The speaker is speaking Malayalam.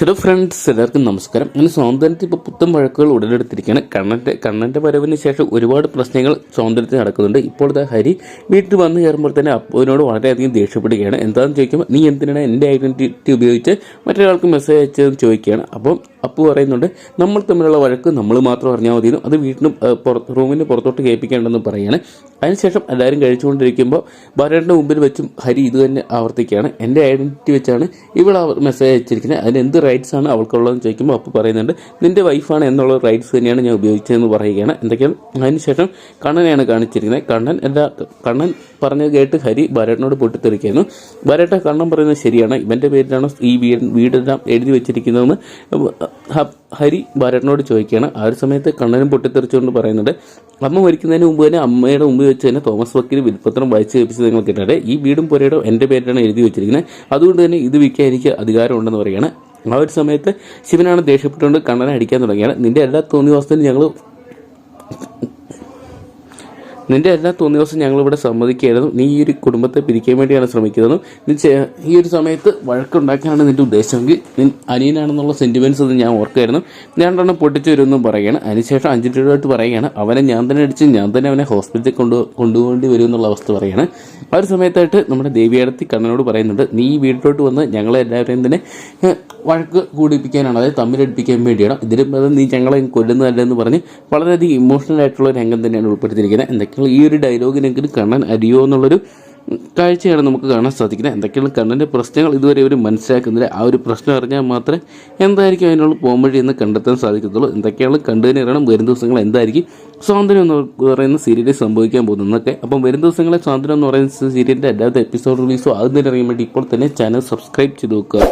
ഹലോ ഫ്രണ്ട്സ് എല്ലാവർക്കും നമസ്കാരം. ഇങ്ങനെ സ്വാതന്ത്ര്യത്തിൽ ഇപ്പോൾ പുത്തൻ വഴക്കുകൾ ഉടലെടുത്തിരിക്കുകയാണ്. കണ്ണന്റെ കണ്ണന്റെ വരവിന് ശേഷം ഒരുപാട് പ്രശ്നങ്ങൾ സ്വാതന്ത്ര്യത്തിൽ നടക്കുന്നുണ്ട്. ഇപ്പോഴത്തെ ഹരി വീട്ടിൽ വന്നു കയറുമ്പോൾ തന്നെ അപ്പുവിനോട് വളരെയധികം ദേഷ്യപ്പെടുകയാണ്. എന്താണെന്ന് ചോദിക്കുമ്പോൾ നീ എന്തിനാണ് എന്റെ ഐഡന്റിറ്റി ഉപയോഗിച്ച് മറ്റൊരാൾക്ക് മെസ്സേജ് അയച്ചതെന്ന് ചോദിക്കുകയാണ്. അപ്പം അപ്പു പറയുന്നുണ്ട് നമ്മൾ തമ്മിലുള്ള വഴക്ക് നമ്മൾ മാത്രം അറിഞ്ഞാൽ മതിയെന്നും അത് വീട്ടിന് പുറത്ത് റൂമിന് പുറത്തോട്ട് കേൾപ്പിക്കേണ്ടെന്ന് പറയുകയാണ് അതിനുശേഷം എല്ലാവരും കഴിച്ചുകൊണ്ടിരിക്കുമ്പോൾ ഭരണിന്റെ മുമ്പിൽ വെച്ചും ഹരി ഇത് തന്നെ ആവർത്തിക്കുകയാണ്. എന്റെ ഐഡന്റിറ്റി വെച്ചാണ് ഇവിടെ മെസ്സേജ് അയച്ചിരിക്കുന്നത്. അതിന് എന്ത് റൈറ്റ്സ് ആണ് അവൾക്കുള്ളതെന്ന് ചോദിക്കുമ്പോൾ അപ്പു പറയുന്നുണ്ട് നിന്റെ വൈഫാണ് എന്നുള്ള റൈറ്റ്സ് തന്നെയാണ് ഞാൻ ഉപയോഗിച്ചതെന്ന് പറയുകയാണ്. എന്തൊക്കെയാണ്? അതിനുശേഷം കണ്ണനെയാണ് കാണിച്ചിരിക്കുന്നത്. കണ്ണൻ എല്ലാ കണ്ണൻ പറഞ്ഞത് കേട്ട് ഹരി ഭരതനോട് പൊട്ടിത്തെറിക്കുന്നു. ഭരട്ട കണ്ണൻ പറയുന്നത് ശരിയാണ്. ഇവന്റെ പേരിലാണ് ഈ വീട് വീടെല്ലാം എഴുതി വെച്ചിരിക്കുന്നതെന്ന് ഹരി ഭരതനോട് ചോദിക്കുകയാണ് ആ ഒരു സമയത്ത് കണ്ണനും പൊട്ടിത്തെറിച്ചുകൊണ്ട് പറയുന്നുണ്ട് അമ്മ മരിക്കുന്നതിന് മുമ്പ് തന്നെ അമ്മയുടെ മുമ്പ് വെച്ച് തന്നെ തോമസ് വക്കീൽ വിൽപ്പത്രം വായിച്ച് കേൾപ്പിച്ചത് നിങ്ങൾ കേട്ടിട്ട് ഈ വീടും പുരയുടെ എന്റെ പേരിലാണ് എഴുതി വെച്ചിരിക്കുന്നത്. അതുകൊണ്ട് തന്നെ ഇത് വിൽക്കാൻ എനിക്ക് അധികാരമുണ്ടെന്ന് പറയുകയാണ്. ആ ഒരു സമയത്ത് ശിവനാണ് ദേഷ്യപ്പെട്ടുകൊണ്ട് കണ്ണനെ അടിക്കാൻ തുടങ്ങിയാണ്. നിന്റെ എല്ലാ തോന്നിവാസത്തിനും ഞങ്ങൾ നിന്റെ എല്ലാ തോന്നിയ ദിവസം ഞങ്ങളിവിടെ സമ്മതിക്കുകയായിരുന്നു. നീ ഈ ഒരു കുടുംബത്തെ പിരിക്കാൻ വേണ്ടിയാണ് ശ്രമിക്കുന്നതും. നീ ഈ ഒരു സമയത്ത് വഴക്കുണ്ടാക്കാനാണ് നിന്റെ ഉദ്ദേശമെങ്കിൽ നീ അനിയനാണെന്നുള്ള സെന്റിമെന്റ്സ് ഒന്നും ഞാൻ ഓർക്കായിരുന്നു. ഞാൻ രണ്ടെണ്ണം പൊട്ടിച്ചു വരുമെന്നും പറയുകയാണ്. അതിനുശേഷം അഞ്ചു രൂപയായിട്ട് പറയുകയാണ്. അവനെ ഞാൻ തന്നെ അടിച്ച് ഞാൻ തന്നെ അവനെ ഹോസ്പിറ്റലിൽ കൊണ്ടു കൊണ്ടുപോകേണ്ടി വരും എന്നുള്ള അവസ്ഥ പറയുകയാണ്. ആ ഒരു സമയത്തായിട്ട് നമ്മുടെ ദേവിയടത്തി കണ്ണനോട് പറയുന്നുണ്ട് നീ ഈ വീട്ടിലോട്ട് വന്ന് ഞങ്ങളെ എല്ലാവരെയും തന്നെ വഴക്ക് കൂടിപ്പിക്കാനാണ് അതായത് തമ്മിലടിപ്പിക്കാൻ വേണ്ടിയാണ്. ഇതിലും നീ ഞങ്ങളെ കൊല്ലുന്നതല്ലെന്ന് പറഞ്ഞ് വളരെയധികം ഇമോഷണൽ ആയിട്ടുള്ള രംഗം തന്നെയാണ് ഉൾപ്പെടുത്തിയിരിക്കുന്നത്. എന്തൊക്കെയാണ് ഈ ഒരു ഡയലോഗിനെങ്കിലും കാണാൻ അരിയോ എന്നുള്ളൊരു കാഴ്ചയാണ് നമുക്ക് കാണാൻ സാധിക്കുന്നത്. എന്തൊക്കെയാണ് കണ്ണന്റെ പ്രശ്നങ്ങൾ ഇതുവരെ ഇവർ മനസ്സിലാക്കുന്നില്ല. ആ ഒരു പ്രശ്നം അറിഞ്ഞാൽ മാത്രമേ എന്തായിരിക്കും അതിനുള്ള പോംവഴി എന്ന് കണ്ടെത്താൻ സാധിക്കത്തുള്ളൂ. എന്തൊക്കെയാണ് കണ്ടതിന് അറിയണം വരും ദിവസങ്ങൾ എന്തായിരിക്കും? സ്വാതന്ത്ര്യം എന്ന് പറയുന്ന സീരിയലിൽ സംഭവിക്കാൻ പോകുന്നതൊക്കെ അപ്പം വരും ദിവസങ്ങളെ സ്വാതന്ത്ര്യം എന്ന് പറയുന്ന സീരിയലിന്റെ എല്ലാത്ത എപ്പിസോഡ് റിലീസോ തന്നെ അറിയാൻ വേണ്ടി ഇപ്പോൾ തന്നെ ചാനൽ സബ്സ്ക്രൈബ് ചെയ്ത് നോക്കുക